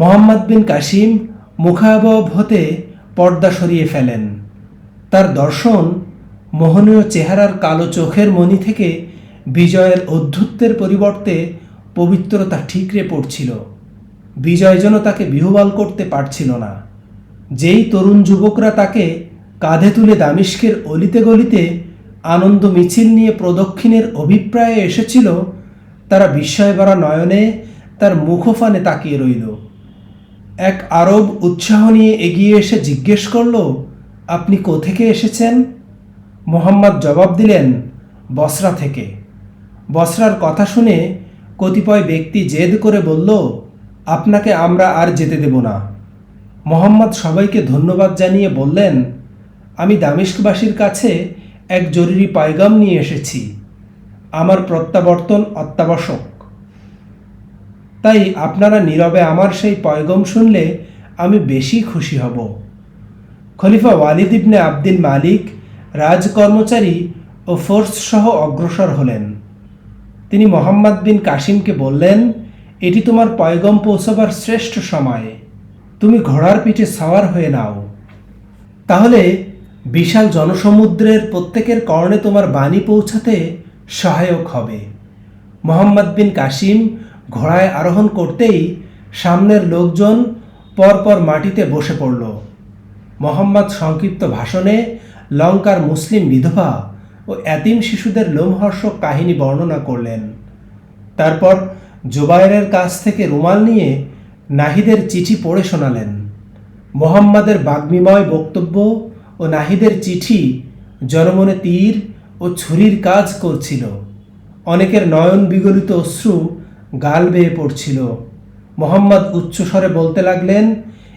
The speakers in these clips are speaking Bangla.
মোহাম্মদ বিন কাসিম মুখাবব হতে পর্দা সরিয়ে ফেলেন। তার দর্শন মোহনীয় চেহারার কালো চোখের মণি থেকে বিজয়ের অধ্যুত্বের পরিবর্তে পবিত্রতা ঠিকরে পড়ছিল। বিজয় যেন তাকে বিহুবাল করতে পারছিল না। যেই তরুণ যুবকরা তাকে কাঁধে তুলে দামিষ্কের অলিতে গলিতে আনন্দ মিছিল নিয়ে প্রদক্ষিণের অভিপ্রায়ে এসেছিল, তারা বিস্ময় ভরা নয়নে তার মুখোফানে তাকিয়ে রইল। এক আরব উৎসাহ নিয়ে এগিয়ে এসে জিজ্ঞেস করল, আপনি কোথেকে এসেছেন? মোহাম্মদ জবাব দিলেন, বসরা থেকে। বসরার কথা শুনে কতিপয় ব্যক্তি জেদ করে বলল, আপনাকে আমরা আর যেতে দেব না। মোহাম্মদ সবাইকে ধন্যবাদ জানিয়ে বললেন, আমি দামিস্কবাসীর কাছে এক জরুরি পায়গাম নিয়ে এসেছি। আমার প্রত্যাবর্তন অত্যাবশ্যক। তাই আপনারা নীরবে আমার সেই পয়গম শুনলে আমি বেশি খুশি হব। খলিফা ওয়ালিদ ইবনে আব্দুল মালিক রাজকর্মচারী ও ফোর্স সহ অগ্রসর হলেন। তিনি মোহাম্মদ বিন কাসিমকে বললেন, এটি তোমার পয়গম পৌঁছবার শ্রেষ্ঠ সময়। তুমি ঘোড়ার পিঠে সাওয়ার হয়ে নাও। তাহলে বিশাল জনসমুদ্রের প্রত্যেকের কর্ণে তোমার বাণী পৌঁছাতে সহায়ক হবে। মোহাম্মদ বিন কাসিম ঘোড়ায় আরোহণ করতেই সামনের লোকজন পরপর মাটিতে বসে পড়ল। মোহাম্মদ সংক্ষিপ্ত ভাষণে লঙ্কার মুসলিম বিধবা ও এতিম শিশুদের লোমহর্ষক কাহিনী বর্ণনা করলেন। তারপর জুবাইরের কাছ থেকে রুমাল নিয়ে নাহিদের চিঠি পড়ে শোনালেন। মোহাম্মদের বাগ্মিময় বক্তব্য ও নাহিদের চিঠি জনমনে তীর ও ছুরির কাজ করছিল। অনেকের নয়ন বিগলিত অশ্রু গাল বেয়ে পড়ছিল। মোহাম্মদ উচ্চস্বরে বলতে লাগলেন,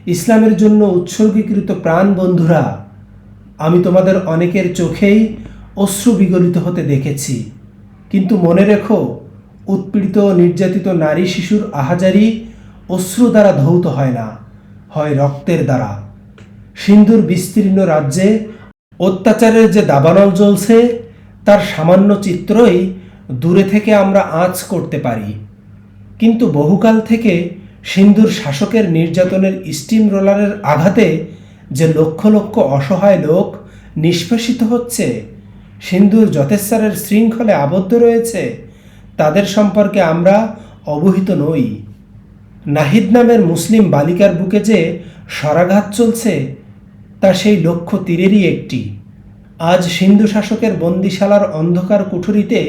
ইসলামের জন্য উৎসর্গীকৃত প্রাণ বন্ধুরা, আমি তোমাদের অনেকের চোখেই অশ্রু বিগলিত হতে দেখেছি। কিন্তু মনে রেখো, উৎপীড়িত নির্যাতিত নারী শিশুর আহাজারি অশ্রু দ্বারা ধৌত হয় না, হয় রক্তের দ্বারা। সিন্ধুর বিস্তীর্ণ রাজ্যে অত্যাচারের যে দাবানল জ্বলছে, তার সামান্য চিত্রই দূরে থেকে আমরা আঁচ করতে পারি। কিন্তু বহুকাল থেকে সিন্ধুর শাসকের নির্যাতনের স্টিম রোলারের আঘাতে যে লক্ষ লক্ষ অসহায় লোক নিষ্পেষিত হচ্ছে সিন্ধুর যথেচ্ছারের শৃঙ্খলে আবদ্ধ রয়েছে, তাদের সম্পর্কে আমরা অবহিত নই। নাহিদ নামের মুসলিম বালিকার বুকে যে সরাঘাত চলছে, তা সেই লক্ষ্য তীরেরই একটি। আজ সিন্ধু শাসকের বন্দিশালার অন্ধকার কুঠুরিতে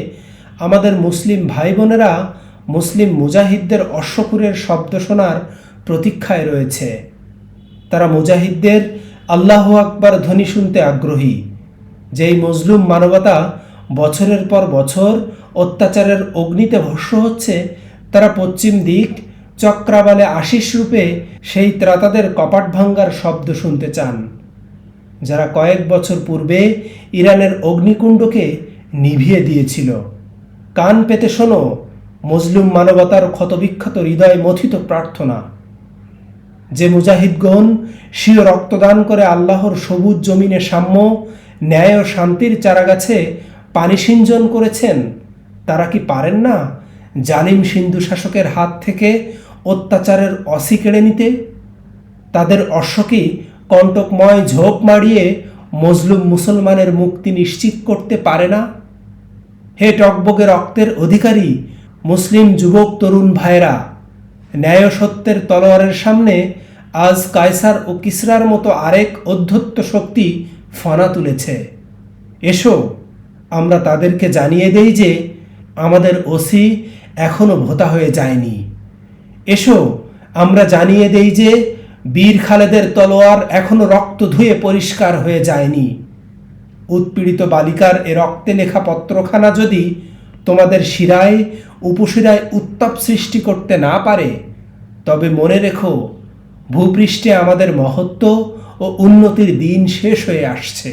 আমাদের মুসলিম ভাই বোনেরা মুসলিম মুজাহিদদের অশ্বপুরের শব্দ শোনার প্রতীক্ষায় রয়েছে। তারা মুজাহিদদের আল্লাহ আকবার ধ্বনি শুনতে আগ্রহী। যেই মজলুম মানবতা বছরের পর বছর অত্যাচারের অগ্নিতে ভস্য হচ্ছে, তারা পশ্চিম দিক চক্রাবালে আশিস রূপে সেই ত্রাতাদের কপাট ভাঙ্গার শব্দ শুনতে চান। যারা কয়েক বছর পূর্বে ইরানের অগ্নিকুণ্ডকে নিভিয়ে দিয়েছিল। কান পেতে শোনো মজলুম মানবতার ক্ষতবিক্ষত হৃদয় মথিত প্রার্থনা। যে মুজাহিদগণ স্বীয় রক্তদান করে আল্লাহর সবুজ জমিনে সাম্য, ন্যায় ও শান্তির চারাগাছে পানি সিঞ্চন করেছেন, তারা কি পারেন না জালিম সিন্ধু শাসকের হাত থেকে অত্যাচারের অসি কেড়ে নিতে? তাদের অশ্বকে কণ্টকময় ঝোপ মারিয়ে মজলুম মুসলমানের মুক্তি নিশ্চিত করতে পারে না? হে টকবগে রক্তের অধিকারী মুসলিম যুবক, তরুণ ভাইরা ন্যায় সত্যের তলোয়ারের সামনে আজ কায়সার ও কিসরার মতো আরেক অধ্যত্ত শক্তি ফনা তুলেছে। এসো, আমরা তাদেরকে জানিয়ে দেই যে আমাদের ওসি এখনও ভোতা হয়ে যায়নি। এসো, আমরা জানিয়ে দেই যে বীর খালেদের তলোয়ার এখনও রক্ত ধুয়ে পরিষ্কার হয়ে যায়নি। উৎপীড়িত বালিকার এ রক্তে লেখা পত্রখানা যদি তোমাদের শিরায় উপশিরায় উত্তাপ সৃষ্টি করতে না পারে, তবে মনে রেখো, ভূপৃষ্ঠে আমাদের মহত্ব ও উন্নতির দিন শেষ হয়ে আসছে।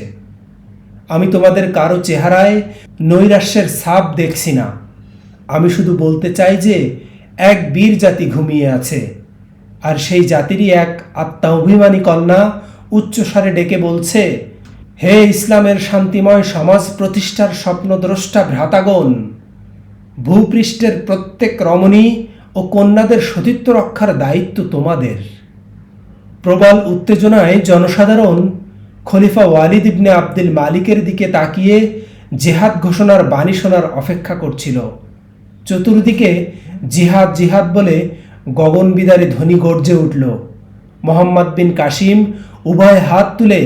আমি তোমাদের কারও চেহারায় নৈরাশ্যের ছাপ দেখছি না। আমি শুধু বলতে চাই যে, এক বীর জাতি ঘুমিয়ে আছে, আর সেই জাতিরই এক আত্মা অভিমানী কন্যা উচ্চস্বরে ডেকে বলছে, হে ইসলামের শান্তিময় সমাজ প্রতিষ্ঠার স্বপ্নদ্রষ্টা ভ্রাতাগণ ভূপৃষ্ঠের প্রত্যেক রমণী ও কন্যাদের সতীত্ব রক্ষার দায়িত্ব তোমাদের। প্রবল উত্তেজনায় জনসাধারণ খলিফা ওয়ালিদ ইবনে আব্দুল মালিকের দিকে তাকিয়ে জেহাদ ঘোষণার বাণী শোনার অপেক্ষা করছিল। চতুর্দিকে জিহাদ জিহাদ বলে গগনবিদারে ধ্বনি গর্জে উঠল। মোহাম্মদ বিন কাসিম উভয় হাত তুলে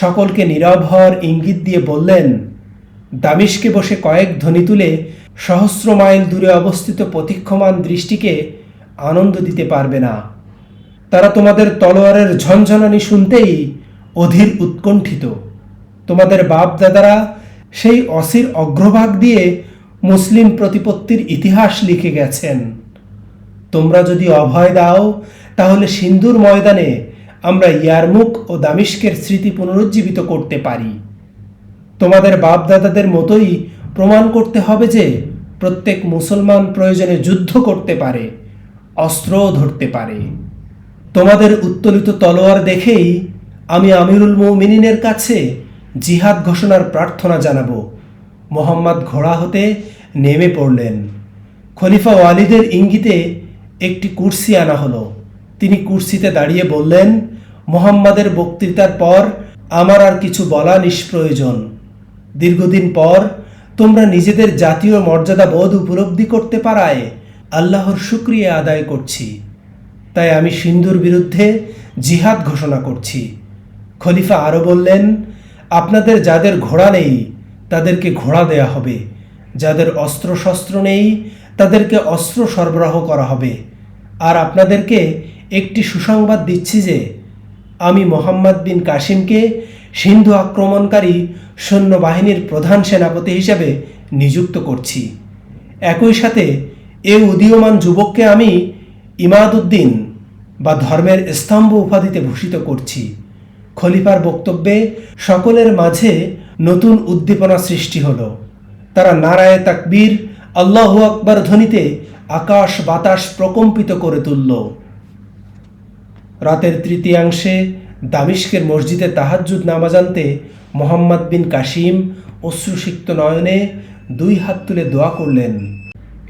সকলকে নীরব হওয়ার ইঙ্গিত দিয়ে বললেন, দামিশকে বসে কয়েক ধ্বনি তুলে সহস্র মাইল দূরে অবস্থিত প্রতীক্ষমান দৃষ্টিকে আনন্দ দিতে পারবে না। তারা তোমাদের তলোয়ারের ঝনঝনানি শুনতেই অধীর উৎকণ্ঠিত। তোমাদের বাপ দাদারা সেই অসির অগ্রভাগ দিয়ে মুসলিম প্রতিপত্তির ইতিহাস লিখে গেছেন। তোমরা যদি অভয় দাও, তাহলে সিন্ধুর ময়দানে আমরা ইয়ারমুক ও দামিশকের স্মৃতি পুনরুজ্জীবিত করতে পারি। তোমাদের বাপদাদাদের মতোই প্রমাণ করতে হবে যে প্রত্যেক মুসলমান প্রয়োজনে যুদ্ধ করতে পারে অস্ত্রও ধরতে পারে। তোমাদের উত্তোলিত তলোয়ার দেখেই আমি আমিরুল মৌমিনিনের কাছে জিহাদ ঘোষণার প্রার্থনা জানাব। মোহাম্মদ ঘোড়া হতে নেমে পড়লেন। খলিফা ওয়ালিদের ইঙ্গিতে একটি কুর্সি আনা হলো। তিনি কুর্সিতে দাঁড়িয়ে বললেন, মোহাম্মদের বক্তৃতার পর আমার আর কিছু বলা নিষ্প্রয়োজন। দীর্ঘদিন পর তোমরা নিজেদের জাতীয় মর্যাদা বোধ উপলব্ধি করতে পারায়, আল্লাহর শুক্রিয়া আদায় করছি। তাই আমি সিন্ধুর বিরুদ্ধে জিহাদ ঘোষণা করছি। খলিফা আরও বললেন, আপনাদের যাদের ঘোড়া নেই, তাদেরকে ঘোড়া দেয়া হবে। যাদের অস্ত্রশস্ত্র নেই, তাদেরকে অস্ত্র সরবরাহ করা হবে। আর আপনাদেরকে একটি সুসংবাদ দিচ্ছি যে, আমি মোহাম্মদ বিন কাসিমকে সিন্ধু আক্রমণকারী সৈন্যবাহিনীর প্রধান সেনাপতি হিসেবে নিযুক্ত করছি। একই সাথে এ উদীয়মান যুবককে আমি ইমাদুদ্দিন বা ধর্মের স্তম্ভ উপাধিতে ভূষিত করছি। খলিফার বক্তব্যে সকলের মাঝে নতুন উদ্দীপনা সৃষ্টি হলো। তারা নারায় তাকবীর, আল্লাহ আকবর ধ্বনিতে আকাশ বাতাস প্রকম্পিত করে তুলল। রাতের তৃতীয়াংশে দামিশকের মসজিদে তাহাজ্জুদ নামাজ আনতে মোহাম্মদ বিন কাসিম অশ্রুসিক্ত নয়নে দুই হাত তুলে দোয়া করলেন।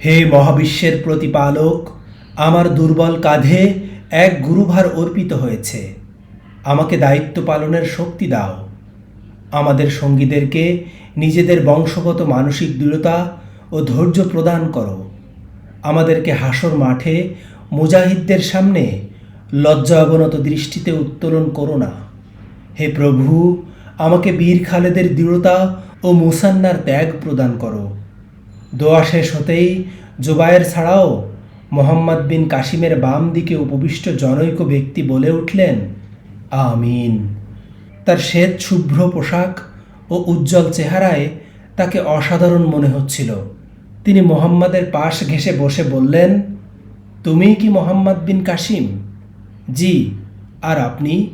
হে মহাবিশ্বের প্রতিপালক, আমার দুর্বল কাঁধে এক গুরুভার অর্পিত হয়েছে। আমাকে দায়িত্ব পালনের শক্তি দাও। আমাদের সঙ্গীদেরকে নিজেদের বংশগত মানসিক দৃঢ়তা ও ধৈর্য প্রদান করো। আমাদেরকে হাসর মাঠে মুজাহিদদের সামনে লজ্জা অবনত দৃষ্টিতে উত্তোলন করো না। হে প্রভু, আমাকে বীর খালেদের দৃঢ়তা ও মুসান্নার ত্যাগ প্রদান করো। দোয়া শেষ হতেই জোবায়ের ছাড়াও মোহাম্মদ বিন কাশিমের বাম দিকে উপবিষ্ট জনৈক ব্যক্তি বলে উঠলেন, আমিন। তার শ্বেত শুভ্র পোশাক ও উজ্জ্বল চেহারায় তাকে অসাধারণ মনে হচ্ছিল। তিনি মোহাম্মদের পাশ ঘেঁষে বসে বললেন তুমিই কি মোহাম্মদ বিন কাসিম? জি, আর আপনি?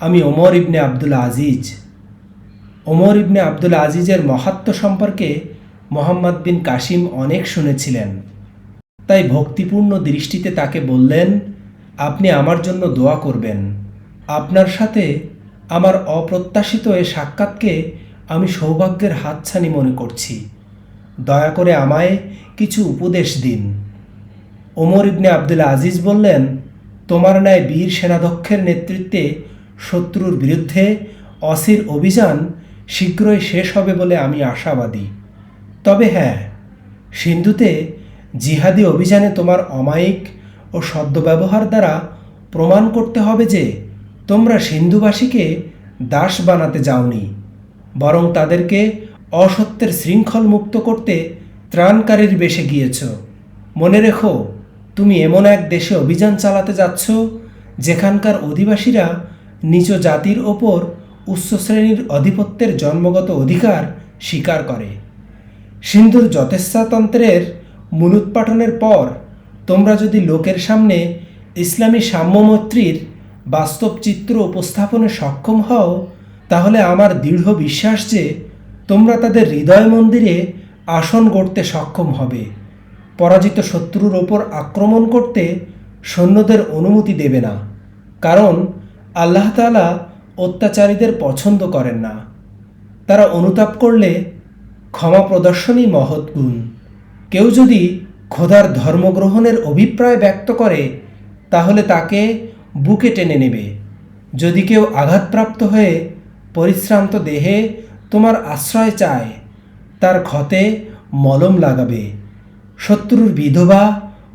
আমি ওমর ইবনে আব্দুল আজিজ। ওমর ইবনে আব্দুল আজিজের মহাত্ম সম্পর্কে মোহাম্মদ বিন কাসিম অনেক শুনেছিলেন। তাই ভক্তিপূর্ণ দৃষ্টিতে তাকে বললেন, আপনি আমার জন্য দোয়া করবেন। আপনার সাথে আমার অপ্রত্যাশিত এ সাক্ষাৎকে আমি সৌভাগ্যের হাতছানি মনে করছি। দয়া করে আমায় কিছু উপদেশ দিন। ওমর ইবনে আব্দুল আজিজ বললেন তোমার ন্যায় বীর সেনাধ্যক্ষের নেতৃত্বে শত্রুর বিরুদ্ধে অসির অভিযান শীঘ্রই শেষ হবে বলে আমি আশাবাদী। তবে হ্যাঁ সিন্ধুতে জিহাদি অভিযানে তোমার অমায়িক ও সদ্যব্যবহার দ্বারা প্রমাণ করতে হবে যে তোমরা সিন্ধুবাসীকে দাস বানাতে যাওনি, বরং তাদেরকে অসত্যের শৃঙ্খল মুক্ত করতে ত্রাণকারীর বেশে গিয়েছ। মনে রেখো তুমি এমন এক দেশে অভিযান চালাতে যাচ্ছ, যেখানকার অধিবাসীরা নিচ জাতির ওপর উচ্চ শ্রেণির আধিপত্যের জন্মগত অধিকার স্বীকার করে। সিন্ধুর যথেচ্ছাতন্ত্রের মূলোৎপাটনের পর তোমরা যদি লোকের সামনে ইসলামী সাম্যমৈত্রীর বাস্তব চিত্র উপস্থাপনে সক্ষম হও, তাহলে আমার দৃঢ় বিশ্বাস যে তোমরা তাদের হৃদয় মন্দিরে আসন গড়তে সক্ষম হবে। পরাজিত শত্রুর ওপর আক্রমণ করতে সৈন্যদের অনুমতি দেবে না, কারণ আল্লাহ তালা অত্যাচারীদের পছন্দ করেন না। তারা অনুতাপ করলে ক্ষমা প্রদর্শনই মহৎ গুণ। কেউ যদি খোদার ধর্মগ্রহণের অভিপ্রায় ব্যক্ত করে, তাহলে তাকে বুকে টেনে নেবে। যদি কেউ আঘাতপ্রাপ্ত হয়ে পরিশ্রান্ত দেহে তোমার আশ্রয় চায়, তার ক্ষতে মলম লাগাবে। শত্রুর বিধবা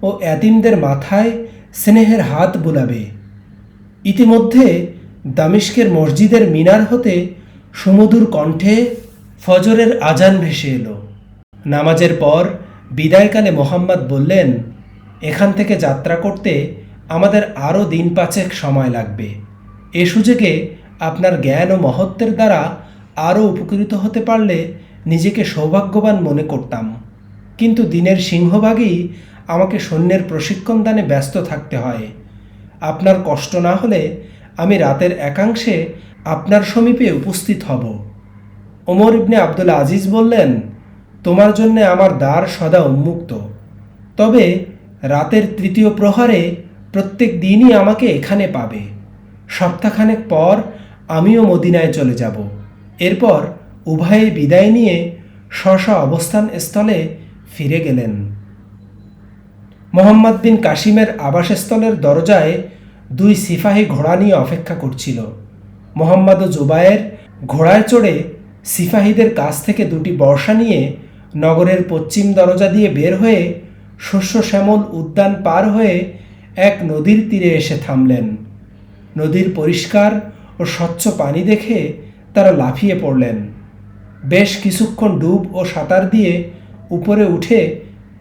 ও এতিমদের মাথায় স্নেহের হাত বুলাবে। ইতিমধ্যে দামিস্কের মসজিদের মিনার হতে সুমধুর কণ্ঠে ফজরের আজান ভেসে এলো। নামাজের পর বিদায়কালে মোহাম্মদ বললেন, এখান থেকে যাত্রা করতে আমাদের আরও দিন পাঁচেক সময় লাগবে। এ সুযোগে আপনার জ্ঞান ও মহত্বের দ্বারা আরও উপকৃত হতে পারলে নিজেকে সৌভাগ্যবান মনে করতাম। কিন্তু দিনের সিংহভাগই আমাকে সৈন্যের প্রশিক্ষণ দানে ব্যস্ত থাকতে হয়। আপনার কষ্ট না হলে আমি রাতের একাংশে আপনার সমীপে উপস্থিত হব। ওমর ইবনে আব্দুল আজিজ বললেন, তোমার জন্য আমার দ্বার সদা উন্মুক্ত। তবে রাতের তৃতীয় প্রহরে প্রত্যেক দিনই আমাকে এখানে পাবে। সপ্তাহখানেক পর আমিও মদিনায় চলে যাব। এরপর উভয়ে বিদায় নিয়ে স্ব অবস্থান স্থলে ফিরে গেলেন। মোহাম্মদ বিন কাশিমের আবাসস্থলের দরজায় দুই সিপাহী ঘোড়া নিয়ে অপেক্ষা করছিল। মোহাম্মদ ও জুবায়ের ঘোড়ায় চড়ে সিপাহীদের কাছ থেকে দুটি বর্ষা নিয়ে নগরের পশ্চিম দরজা দিয়ে বের হয়ে শস্য শ্যামল উদ্যান পার হয়ে এক নদীর তীরে এসে থামলেন। নদীর পরিষ্কার ও স্বচ্ছ পানি দেখে তারা লাফিয়ে পড়লেন। বেশ কিছুক্ষণ ডুব ও সাঁতার দিয়ে উপরে উঠে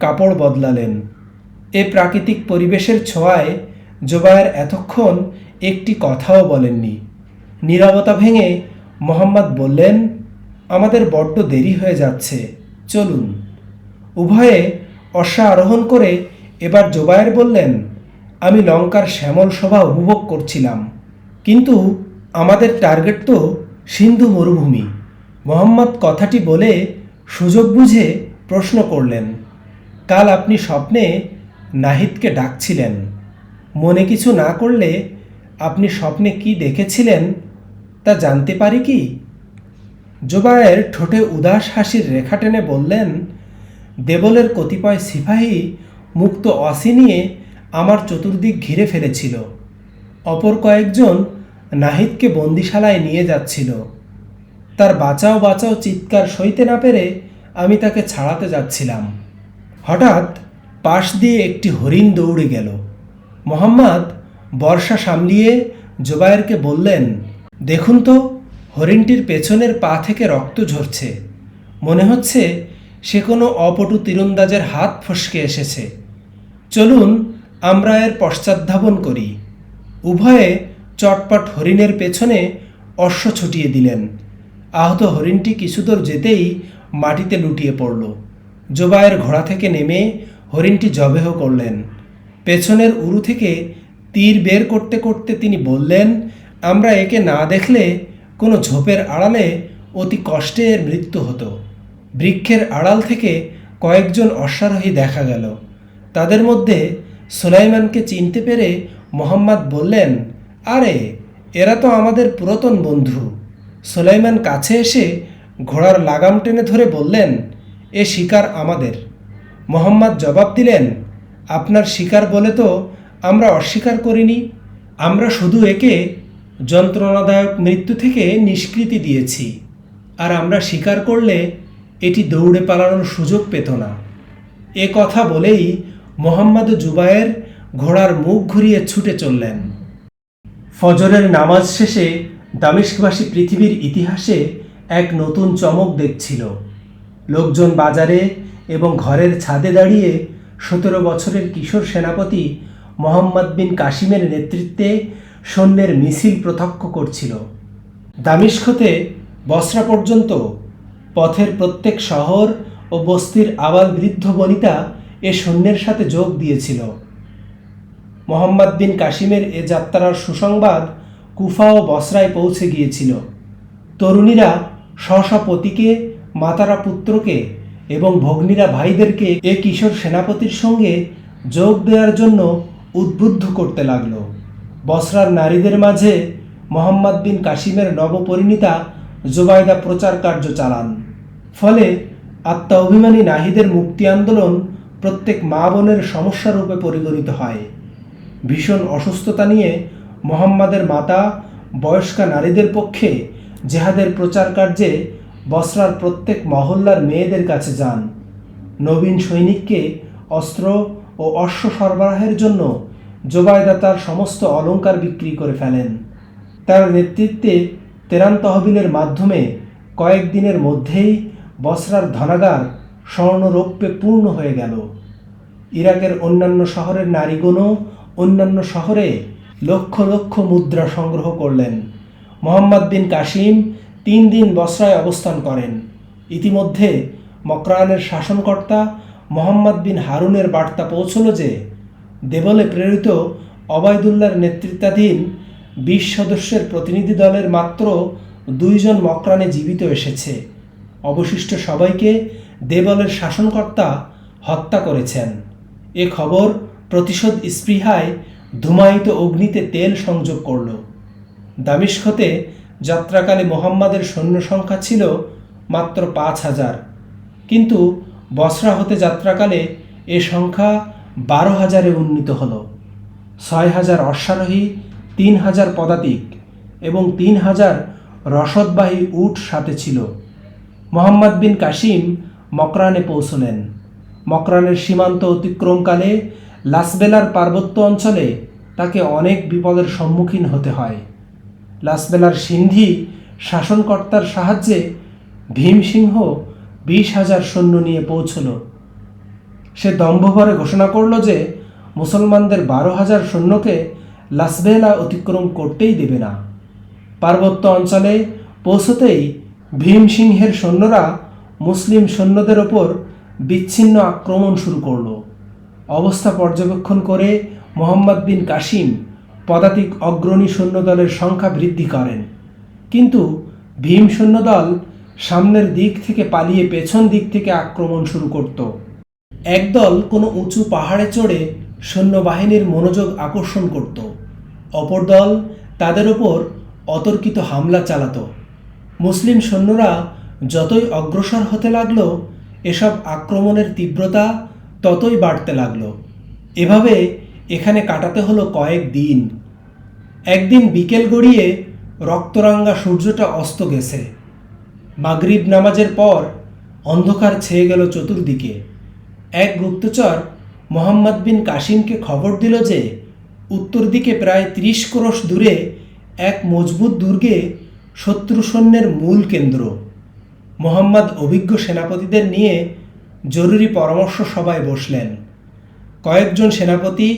কাপড় বদলালেন। এ প্রাকৃতিক পরিবেশের ছোঁয়ায় জোবায়ের এতক্ষণ একটি কথাও বলেননি। নীরবতা ভেঙে মোহাম্মদ বললেন, আমাদের বড্ড দেরি হয়ে যাচ্ছে, চলুন। উভয়ে অশ্বা আরোহণ করে এবার জোবায়ের বললেন, আমি লঙ্কার শ্যামল শোভা উপভোগ করছিলাম, কিন্তু আমাদের টার্গেট তো সিন্ধু মরুভূমি। মোহাম্মদ কথাটি বলে সুযোগ বুঝে প্রশ্ন করলেন, কাল আপনি স্বপ্নে নাহিদকে ডাকছিলেন। মনে কিছু না করলে আপনি স্বপ্নে কি দেখেছিলেন তা জানতে পারি কি? জোবায়ের ঠোঁটে উদাস হাসির রেখা টেনে বললেন, দেবলের কতিপয় সিপাহী মুক্ত অসি নিয়ে আমার চতুর্দিক ঘিরে ফেলেছিল। অপর কয়েকজন নাহিদকে বন্দিশালায় নিয়ে যাচ্ছিল। তার বাঁচাও বাঁচাও চিৎকার সইতে না পেরে আমি তাকে ছাড়াতে যাচ্ছিলাম। হঠাৎ পাশ দিয়ে একটি হরিণ দৌড়ে গেল। মোহাম্মদ বর্ষা সামলিয়ে জোবায়েরকে বললেন, দেখুন তো, হরিণটির পেছনের পা থেকে রক্ত ঝরছে। মনে হচ্ছে সে কোনো অপটু তীরন্দাজের হাত ফসকে এসেছে। চলুন, আমরা এর পশ্চাদ্ধাবন করি। উভয়ে চটপট হরিণের পেছনে অশ্ব ছুটিয়ে দিলেন। আহত হরিণটি কিছুদূর যেতেই মাটিতে লুটিয়ে পড়ল। জোবায়ের ঘোড়া থেকে নেমে হরিণটি জবেহ করলেন। পেছনের উরু থেকে তীর বের করতে করতে তিনি বললেন, আমরা একে না দেখলে কোনো ঝোপের আড়ালে অতি কষ্টে এর মৃত্যু হতো। বৃক্ষের আড়াল থেকে কয়েকজন অশ্বারোহী দেখা গেল। তাদের মধ্যে সুলাইমানকে চিনতে পেরে মোহাম্মদ বললেন, আরে, এরা তো আমাদের পুরাতন বন্ধু। সুলাইমান কাছে এসে ঘোড়ার লাগাম টেনে ধরে বললেন, এ শিকার আমাদের। মোহাম্মদ জবাব দিলেন, আপনার শিকার বলে তো আমরা অস্বীকার করিনি। আমরা শুধু একে যন্ত্রণাদায়ক মৃত্যু থেকে নিষ্কৃতি দিয়েছি। আর আমরা স্বীকার করলে এটি দৌড়ে পালানোর সুযোগ পেত না। এ কথা বলেই মোহাম্মদ জুবায়ের ঘোড়ার মুখ ঘুরিয়ে ছুটে চললেন। ফজরের নামাজ শেষে দামেস্কবাসী পৃথিবীর ইতিহাসে এক নতুন চমক দেখছিল। লোকজন বাজারে এবং ঘরের ছাদে দাঁড়িয়ে সতেরো বছরের কিশোর সেনাপতি মোহাম্মদ বিন কাশিমের নেতৃত্বে সৈন্যের মিছিল প্রত্যক্ষ করছিল। দামিস্কতে বসরা পর্যন্ত পথের প্রত্যেক শহর ও বস্তির আবাল বৃদ্ধ বনিতা এ সৈন্যের সাথে যোগ দিয়েছিল। মোহাম্মদ বিন কাশিমের এ যাত্রার সুসংবাদ কুফা ও বসরায় পৌঁছে গিয়েছিল। তরুণীরা স্ব পতিকে, মাতারা পুত্রকে এবং ভগ্নীরা ভাইদেরকে এ কিশোর সেনাপতির সঙ্গে যোগ দেওয়ার জন্য উদ্বুদ্ধ করতে লাগল। বসরার নারীদের মাঝে মোহাম্মদ বিন কাশিমের নবপরিণীতা জোবায়দা প্রচার কার্য চালান। ফলে আত্মা অভিমানী নাহিদের মুক্তি আন্দোলন প্রত্যেক মা বোনের সমস্যা রূপে পরিগণিত হয়। ভীষণ অসুস্থতা নিয়ে মোহাম্মদের মাতা, বয়স্কা নারীদের পক্ষে জেহাদের প্রচার কার্যে বসরার প্রত্যেক মহল্লার মেয়েদের কাছে যান। নবীন সৈনিককে অস্ত্র ও অশ্ব সরবরাহের জন্য জোবায়দা তার সমস্ত অলংকার বিক্রি করে ফেলেন। তার নেতৃত্বে তেরান তহবিলের মাধ্যমে কয়েকদিনের মধ্যেই বসরার ধনাগার স্বর্ণরৌপ্যে পূর্ণ হয়ে গেল। ইরাকের অন্যান্য শহরের নারীগণও অন্যান্য শহরে লক্ষ লক্ষ মুদ্রা সংগ্রহ করলেন। মোহাম্মদ বিন কাসিম তিন দিন বসরায় অবস্থান করেন। ইতিমধ্যে মকরানের শাসনকর্তা মোহাম্মদ বিন হারুনের বার্তা পৌঁছল যে, দেবলে প্রেরিত অবায়দুল্লার নেতৃত্বাধীন বিশ সদস্যের প্রতিনিধি দলের মাত্র দুইজন মকরানে জীবিত এসেছে। অবশিষ্ট সবাইকে দেবলের শাসনকর্তা হত্যা করেছেন। এ খবর প্রতিশোধ স্পৃহায় ধুমায়িত অগ্নিতে তেল সংযোগ করল। দামিস্কতে যাত্রাকালে মোহাম্মদের সৈন্য সংখ্যা ছিল মাত্র পাঁচ হাজার। কিন্তু বসরা হতে যাত্রাকালে এ সংখ্যা বারো হাজারে উন্নীত হল। ছয় হাজার অশ্বারোহী, তিন হাজার পদাতিক এবং তিন হাজার রসদবাহী উট সাথে ছিল। মোহাম্মদ বিন কাসিম মকরানে পৌঁছলেন। মকরানের সীমান্ত অতিক্রমকালে লাসবেলার পার্বত্য অঞ্চলে তাকে অনেক বিপদের সম্মুখীন হতে হয়। লাসবেলার সিন্ধি শাসনকর্তার সাহায্যে ভীমসিংহ বিশ হাজার সৈন্য নিয়ে পৌঁছল। সে দম্ভভরে ঘোষণা করল যে মুসলমানদের বারো হাজার সৈন্যকে লাসবেলা অতিক্রম করতেই দেবে না। পার্বত্য অঞ্চলে পৌঁছতেই ভীমসিংহের সৈন্যরা মুসলিম সৈন্যদের ওপর বিচ্ছিন্ন আক্রমণ শুরু করল। অবস্থা পর্যবেক্ষণ করে মোহাম্মদ বিন কাসিম পদাতিক অগ্রণী সৈন্যদলের সংখ্যা বৃদ্ধি করেন। কিন্তু ভীম সৈন্যদল সামনের দিক থেকে পালিয়ে পেছন দিক থেকে আক্রমণ শুরু করত। একদল কোনো উঁচু পাহাড়ে চড়ে সৈন্যবাহিনীর মনোযোগ আকর্ষণ করত। অপর দল তাদের ওপর অতর্কিত হামলা চালাত। মুসলিম সৈন্যরা যতই অগ্রসর হতে লাগল, এসব আক্রমণের তীব্রতা ততই বাড়তে লাগল। এভাবে এখানে কাটাতে হলো কয়েক দিন। একদিন বিকেল গড়িয়ে রক্তরাঙ্গা সূর্যটা অস্ত গেছে। মাগরিব নামাজের পর অন্ধকার ছেয়ে গেল চতুর্দিকে। এক গুপ্তচর মোহাম্মদ বিন কাসিমকে খবর দিল যে, উত্তর দিকে প্রায় ত্রিশ ক্রোশ দূরে এক মজবুত দুর্গে শত্রু সৈন্যের মূল কেন্দ্র। মোহাম্মদ অভিজ্ঞ সেনাপতিদের নিয়ে জরুরি পরামর্শ সভায় বসলেন। কয়েকজন সেনাপতি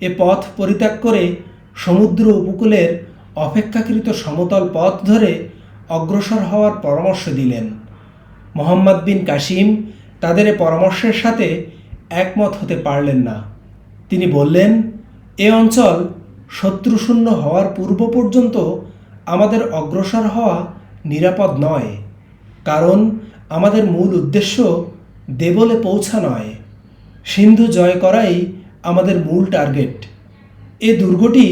এ পথ পরিত্যাগ করে সমুদ্র উপকূলের অপেক্ষাকৃত সমতল পথ ধরে অগ্রসর হওয়ার পরামর্শ দিলেন। মোহাম্মদ বিন কাসিম তাদের এ পরামর্শের সাথে একমত হতে পারলেন না। তিনি বললেন, এ অঞ্চল শত্রুশূন্য হওয়ার পূর্ব পর্যন্ত আমাদের অগ্রসর হওয়া নিরাপদ নয়। কারণ আমাদের মূল উদ্দেশ্য দেবলে পৌঁছা নয়। সিন্ধু জয় করাই আমাদের মূল টার্গেট এ দুর্গটি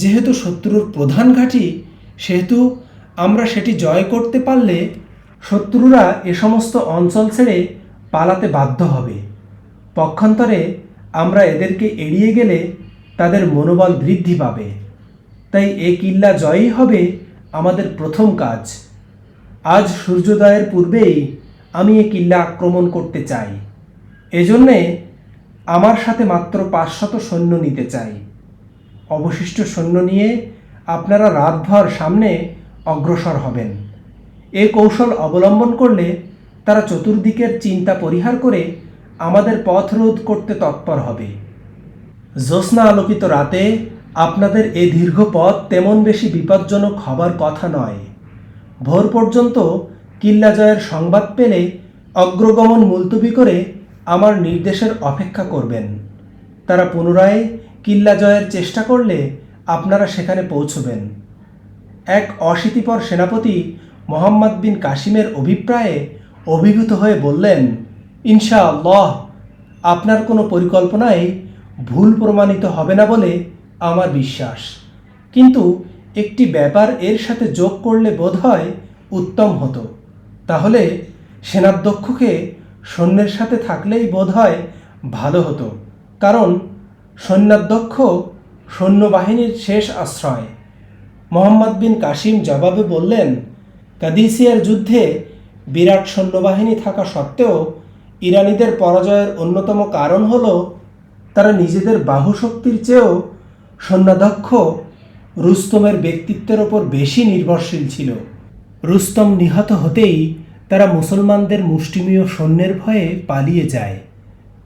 যেহেতু শত্রুর প্রধান ঘাঁটি, সেহেতু আমরা সেটি জয় করতে পারলে শত্রুরা এ সমস্ত অঞ্চল ছেড়ে পালাতে বাধ্য হবে। পক্ষান্তরে আমরা এদেরকে এড়িয়ে গেলে তাদের মনোবল বৃদ্ধি পাবে। তাই এ কিল্লা জয়ই হবে আমাদের প্রথম কাজ। আজ সূর্যোদয়ের পূর্বেই আমি এ কিল্লা আক্রমণ করতে চাই। এজন্যে আমার সাথে মাত্র পাঁচশত সৈন্য নিতে চাই। অবশিষ্ট সৈন্য নিয়ে আপনারা রাতভর সামনে অগ্রসর হবেন। এ কৌশল অবলম্বন করলে তারা চতুর্দিকের চিন্তা পরিহার করে আমাদের পথ রোধ করতে তৎপর হবে। জ্যোৎস্না আলোকিত রাতে আপনাদের এই দীর্ঘ পথ তেমন বেশি বিপজ্জনক হবার কথা নয়। ভোর পর্যন্ত কিল্লা জয়ের সংবাদ পেলে অগ্রগমন মুলতবি করে আমার নির্দেশের অপেক্ষা করবেন। তারা পুনরায় কিল্লা জয়ের চেষ্টা করলে আপনারা সেখানে পৌঁছবেন। এক অশীতিপর সেনাপতি মোহাম্মদ বিন কাসিমের অভিপ্রায়ে অভিভূত হয়ে বললেন ইনশা আল্লাহ আপনার কোনো পরিকল্পনাই ভুল প্রমাণিত হবে না বলে আমার বিশ্বাস। কিন্তু একটি ব্যাপার এর সাথে যোগ করলে বোধহয় উত্তম হতো। তাহলে সেনাধ্যক্ষকে সৈন্যের সাথে থাকলেই বোধ হয় ভালো হতো। কারণ সৈন্যাধ্যক্ষ সৈন্যবাহিনীর শেষ আশ্রয়। মোহাম্মদ বিন কাসিম জবাবে বললেন, কাদিসিয়ার যুদ্ধে বিরাট সৈন্যবাহিনী থাকা সত্ত্বেও ইরানিদের পরাজয়ের অন্যতম কারণ হল তারা নিজেদের বাহুশক্তির চেয়েও সৈন্যাধ্যক্ষ রুস্তমের ব্যক্তিত্বের ওপর বেশি নির্ভরশীল ছিল। রুস্তম নিহত হতেই তারা মুসলমানদের মুষ্টিমীয় সৈন্যের ভয়ে পালিয়ে যায়।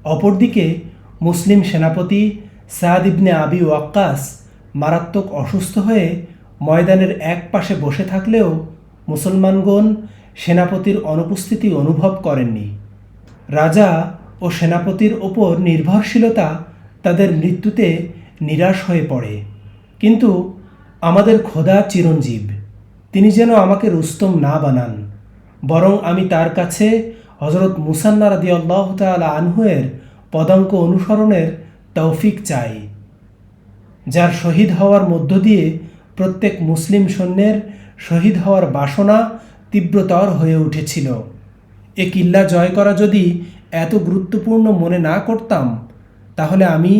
অপরদিকে, মুসলিম সেনাপতি সাদ ইবনে আবি ওয়াক্কাস মারাত্মক অসুস্থ হয়ে ময়দানের এক পাশে বসে থাকলেও মুসলমানগণ সেনাপতির অনুপস্থিতি অনুভব করেননি। রাজা ও সেনাপতির ওপর নির্ভরশীলতা তাদের মৃত্যুতে নিরাশ হয়ে পড়ে। কিন্তু আমাদের খোদা চিরঞ্জীব, তিনি যেন আমাকে রুস্তম না বানান। বরং আমি তার কাছে হজরত মুসান্না রাদি আল্লাহ আনহুয়ের পদাঙ্ক অনুসরণের তৌফিক চাই, যার শহীদ হওয়ার মধ্য দিয়ে প্রত্যেক মুসলিম সৈন্যের শহীদ হওয়ার বাসনা তীব্রতর হয়ে উঠেছিল। এ কিল্লা জয় করা যদি এত গুরুত্বপূর্ণ মনে না করতাম, তাহলে আমি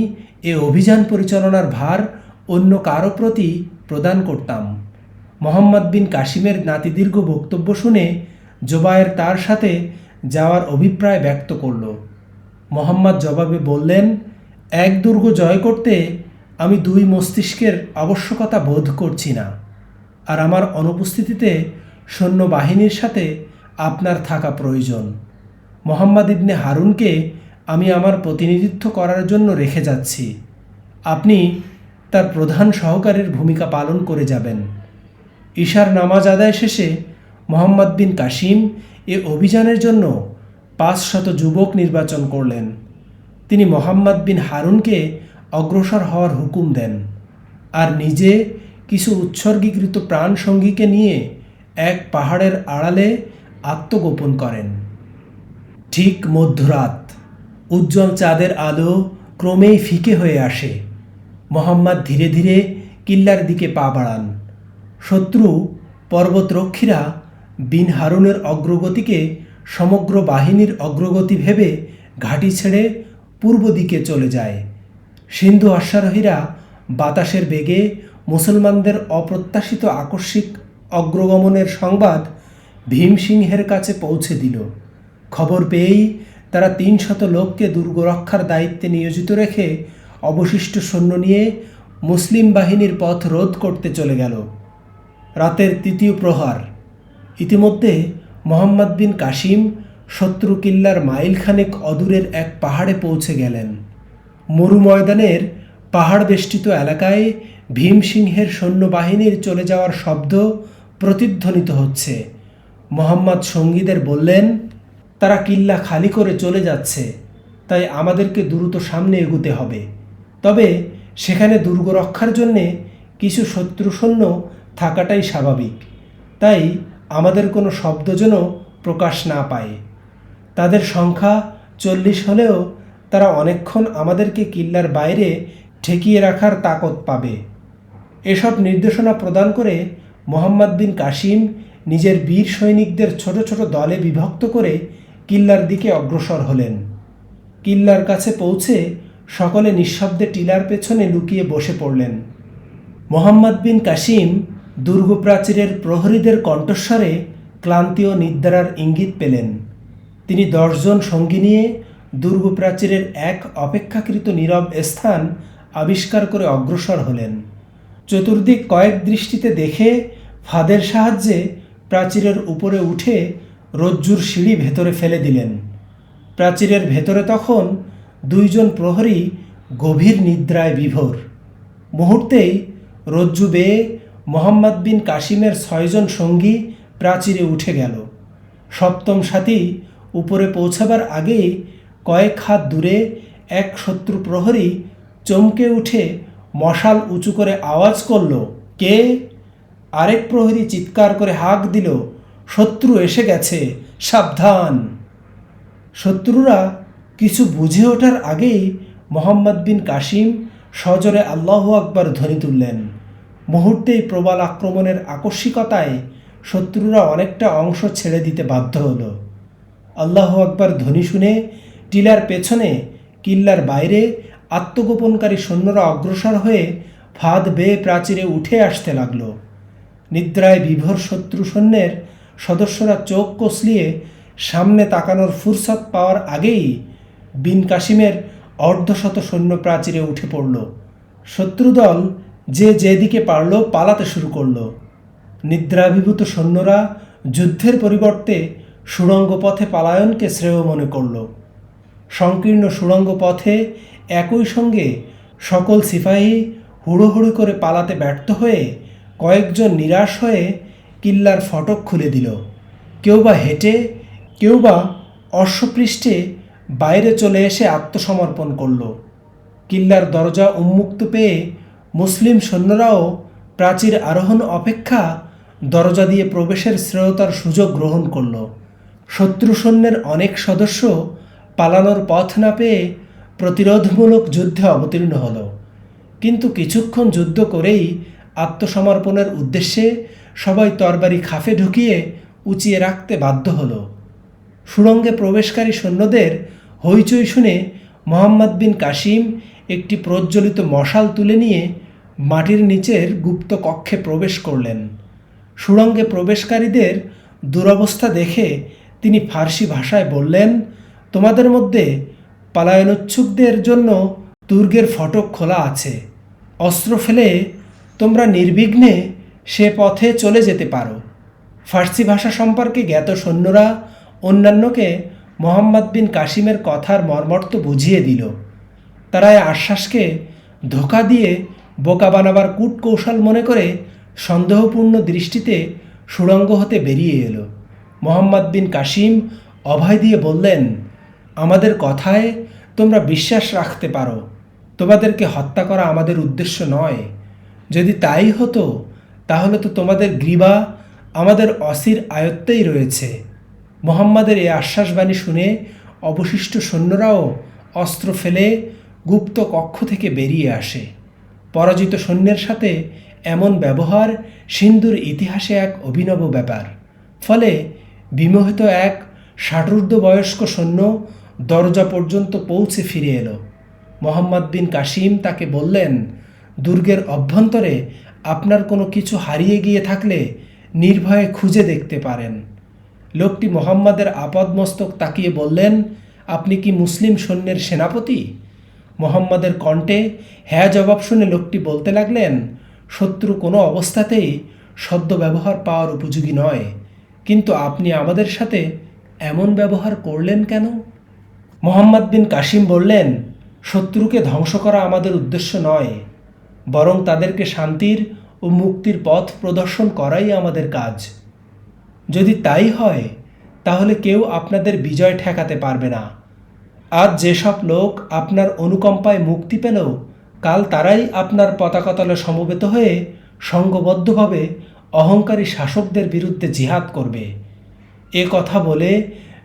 এ অভিযান পরিচালনার ভার অন্য কারও প্রতি প্রদান করতাম। মোহাম্মদ বিন কাশিমের নাতিদীর্ঘ বক্তব্য শুনে জোবায়ের তার সাথে যাওয়ার অভিপ্রায় ব্যক্ত করল। মোহাম্মদ জবাবে বললেন, এক দুর্গ জয় করতে আমি দুই মস্তিষ্কের আবশ্যকতা বোধ করছি না। আর আমার অনুপস্থিতিতে সৈন্যবাহিনীর সাথে আপনার থাকা প্রয়োজন। মোহাম্মদ ইবনে হারুনকে আমি আমার প্রতিনিধিত্ব করার জন্য রেখে যাচ্ছি। আপনি তার প্রধান সহকারীর ভূমিকা পালন করে যাবেন। ঈশার নামাজ আদায় শেষে মোহাম্মদ বিন কাসিম এ অভিযানের জন্য পাঁচশত যুবক নির্বাচন করলেন। তিনি মোহাম্মদ বিন হারুনকে অগ্রসর হওয়ার হুকুম দেন আর নিজে কিছু উৎসর্গীকৃত প্রাণ সঙ্গীকে নিয়ে এক পাহাড়ের আড়ালে আত্মগোপন করেন। ঠিক মধ্যরাত উজ্জ্বল চাঁদের আলো ক্রমেই ফিকে হয়ে আসে। মোহাম্মদ ধীরে ধীরে কিল্লার দিকে পা বাড়ান। শত্রু, পর্বতরক্ষীরা বিন হারুনের অগ্রগতিকে সমগ্র বাহিনীর অগ্রগতি ভেবে ঘাঁটি ছেড়ে পূর্ব দিকে চলে যায়। সিন্ধু অশ্বারোহীরা বাতাসের বেগে মুসলমানদের অপ্রত্যাশিত আকস্মিক অগ্রগমনের সংবাদ ভীমসিংহের কাছে পৌঁছে দিল। খবর পেয়েই তারা তিনশত লোককে দুর্গ রক্ষার দায়িত্বে নিয়োজিত রেখে অবশিষ্ট সৈন্য নিয়ে মুসলিম বাহিনীর পথ রোধ করতে চলে গেল। রাতের তৃতীয় প্রহার ইতিমধ্যে মোহাম্মদ বিন কাসিম শত্রু কিল্লার মাইলখানেক অদূরের এক পাহাড়ে পৌঁছে গেলেন। মরু ময়দানের পাহাড় বেষ্টিত এলাকায় ভীম সিংহের সৈন্যবাহিনীর চলে যাওয়ার শব্দ প্রতিধ্বনিত হচ্ছে। মোহাম্মদ সঙ্গীদের বললেন, তারা কিল্লা খালি করে চলে যাচ্ছে, তাই আমাদেরকে দ্রুত সামনে এগুতে হবে। তবে সেখানে দুর্গ রক্ষার জন্যে কিছু শত্রু সৈন্য থাকাটাই স্বাভাবিক। তাই আমাদের কোনো শব্দ যেন প্রকাশ না পায়। তাদের সংখ্যা চল্লিশ হলেও তারা অনেকক্ষণ আমাদেরকে কিল্লার বাইরে ঠেকিয়ে রাখার তাকত পাবে। এসব নির্দেশনা প্রদান করে মোহাম্মদ বিন কাসিম নিজের বীর সৈনিকদের ছোট ছোট দলে বিভক্ত করে কিল্লার দিকে অগ্রসর হলেন। কিল্লার কাছে পৌঁছে সকলে নিঃশব্দে টিলার পেছনে লুকিয়ে বসে পড়লেন। মোহাম্মদ বিন কাসিম দুর্গ প্রাচীরের প্রহরীদের কণ্ঠস্বরে ক্লান্তি ও নিদ্রার ইঙ্গিত পেলেন। তিনি দশজন সঙ্গী নিয়ে দুর্গ প্রাচীরের এক অপেক্ষাকৃত নীরব স্থান আবিষ্কার করে অগ্রসর হলেন। চতুর্দিক কয়েক দৃষ্টিতে দেখে ফাঁদের সাহায্যে প্রাচীরের উপরে উঠে রজ্জুর সিঁড়ি ভেতরে ফেলে দিলেন। প্রাচীরের ভেতরে তখন দুইজন প্রহরী গভীর নিদ্রায় বিভোর। মুহূর্তেই রজ্জু বেয়ে মোহাম্মদ বিন কাসিমের ছয়জন সঙ্গী প্রাচীরে উঠে গেল। সপ্তম সাথী উপরে পৌঁছাবার আগেই কয়েক হাত দূরে এক শত্রু প্রহরী চমকে উঠে মশাল উঁচু করে আওয়াজ করল, কে? আরেক প্রহরী চিৎকার করে হাঁক দিল, শত্রু এসে গেছে, সাবধান। শত্রুরা কিছু বুঝে ওঠার আগেই মোহাম্মদ বিন কাসিম সজরে আল্লাহ আকবার ধ্বনি তুললেন। মুহূর্তেই প্রবল আক্রমণের আকস্মিকতায় শত্রুরা অনেকটা অংশ ছেড়ে দিতে বাধ্য হলো। আল্লাহ আকবার ধ্বনি শুনে টিলার পেছনে, কিল্লার বাইরে আত্মগোপনকারী সৈন্যরা অগ্রসর হয়ে ফাঁদ বেয়ে প্রাচীরে উঠে আসতে লাগল। নিদ্রায় বিভোর শত্রু সৈন্যের সদস্যরা চোখ কষলিয়ে সামনে তাকানোর ফুরসত পাওয়ার আগেই বিন কাসিমের অর্ধশত সৈন্য প্রাচীরে উঠে পড়ল। শত্রুদল যে যেদিকে পারল পালাতে শুরু করল। নিদ্রাভিভূত সৈন্যরা যুদ্ধের পরিবর্তে সুড়ঙ্গ পথে পালায়নকে শ্রেয় মনে করল। সংকীর্ণ সুড়ঙ্গ পথে একই সঙ্গে সকল সিপাহী হুড়োহুড়ি করে পালাতে ব্যর্থ হয়ে কয়েকজন নিরাশ হয়ে কিল্লার ফটক খুলে দিল। কেউ বা হেঁটে, কেউ বা অশ্বপৃষ্ঠে বাইরে চলে এসে আত্মসমর্পণ করল। কিল্লার দরজা উন্মুক্ত পেয়ে মুসলিম সৈন্যরাও প্রাচীর আরোহণ অপেক্ষা দরজা দিয়ে প্রবেশের শ্রেয়তার সুযোগ গ্রহণ করল। শত্রু সৈন্যের অনেক সদস্য পালানোর পথ না পেয়ে প্রতিরোধমূলক যুদ্ধে অবতীর্ণ হল। কিন্তু কিছুক্ষণ যুদ্ধ করেই আত্মসমর্পণের উদ্দেশ্যে সবাই তরবারি খাফে ঢুকিয়ে উঁচিয়ে রাখতে বাধ্য হল। সুড়ঙ্গে প্রবেশকারী সৈন্যদের হইচই শুনে মোহাম্মদ বিন কাসিম একটি প্রজ্বলিত মশাল তুলে নিয়ে মাটির নিচের গুপ্ত কক্ষে প্রবেশ করলেন। সুড়ঙ্গে প্রবেশকারীদের দুরবস্থা দেখে তিনি ফার্সি ভাষায় বললেন, তোমাদের মধ্যে পালায়নোচ্ছুকদের জন্য দুর্গের ফটক খোলা আছে। অস্ত্র ফেলে তোমরা নির্বিঘ্নে সে পথে চলে যেতে পারো। ফার্সি ভাষা সম্পর্কে জ্ঞাত সৈন্যরা অন্যান্যকে মোহাম্মদ বিন কাসিমের কথার মর্মর্থ বুঝিয়ে দিল। তারা এই আশ্বাসকে ধোকা দিয়ে বোকা বানাবার কূটকৌশল মনে করে সন্দেহপূর্ণ দৃষ্টিতে সুড়ঙ্গ হতে বেরিয়ে এলো। মোহাম্মদ বিন কাসিম অভয় দিয়ে বললেন, আমাদের কথায় তোমরা বিশ্বাস রাখতে পারো। তোমাদেরকে হত্যা করা আমাদের উদ্দেশ্য নয়। যদি তাই হতো, তাহলে তো তোমাদের গ্রীবা আমাদের অসির আয়ত্তেই রয়েছে। মোহাম্মদের এই আশ্বাসবাণী শুনে অবশিষ্ট সৈন্যরাও অস্ত্র ফেলে গুপ্ত কক্ষ থেকে বেরিয়ে আসে। পরাজিত সৈন্যের সাথে এমন ব্যবহার সিন্ধুর ইতিহাসে এক অভিনব ব্যাপার। ফলে বিমোহিত এক ষাটূর্ধ্ব বয়স্ক সৈন্য দরজা পর্যন্ত পৌঁছে ফিরে এলো। মোহাম্মদ বিন কাসিম তাকে বললেন, দুর্গের অভ্যন্তরে আপনার কোনো কিছু হারিয়ে গিয়ে থাকলে নির্ভয়ে খুঁজে দেখতে পারেন। লোকটি মোহাম্মদের আপাদমস্তক তাকিয়ে বললেন, আপনি কি মুসলিম সৈন্যের সেনাপতি? মোহাম্মদের কণ্ঠে হ্যাঁ জবাব শুনে লোকটি বলতে লাগলেন, শত্রু কোনো অবস্থাতেই সদ্য ব্যবহার পাওয়ার উপযোগী নয়। কিন্তু আপনি আমাদের সাথে এমন ব্যবহার করলেন কেন? মোহাম্মদ বিন কাসিম বললেন, শত্রুকে ধ্বংস করা আমাদের উদ্দেশ্য নয়, বরং তাদেরকে শান্তির ও মুক্তির পথ প্রদর্শন করাই আমাদের কাজ। যদি তাই হয়, তাহলে কেউ আপনাদের বিজয় ঠেকাতে পারবে না। আজ যেসব লোক আপনার অনুকম্পায় মুক্তি পেলেও, কাল তারাই আপনার পতাকাতলে সমবেত হয়ে সঙ্গবদ্ধভাবে অহংকারী শাসকদের বিরুদ্ধে জিহাদ করবে। এ কথা বলে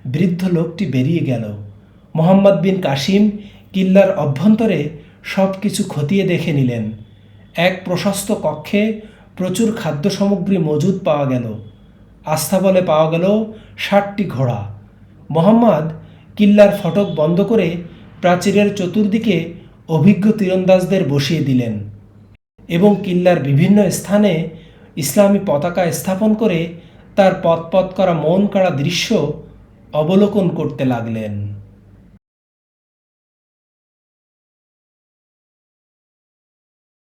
বৃদ্ধ লোকটি বেরিয়ে গেল। মোহাম্মদ বিন কাসিম কিল্লার অভ্যন্তরে সব কিছু খতিয়ে দেখে নিলেন। এক প্রশস্ত কক্ষে প্রচুর খাদ্য সামগ্রী মজুদ পাওয়া গেল। আস্থাবলে পাওয়া গেল ষাটটি ঘোড়া। মোহাম্মদ কিল্লার ফটক বন্ধ করে প্রাচীরের চতুর্দিকে অভিজ্ঞ তীরন্দাজদের বসিয়ে দিলেন এবং কিল্লার বিভিন্ন স্থানে ইসলামী পতাকা স্থাপন করে তার পথ পথ করা মন কাড়া দৃশ্য অবলোকন করতে লাগলেন।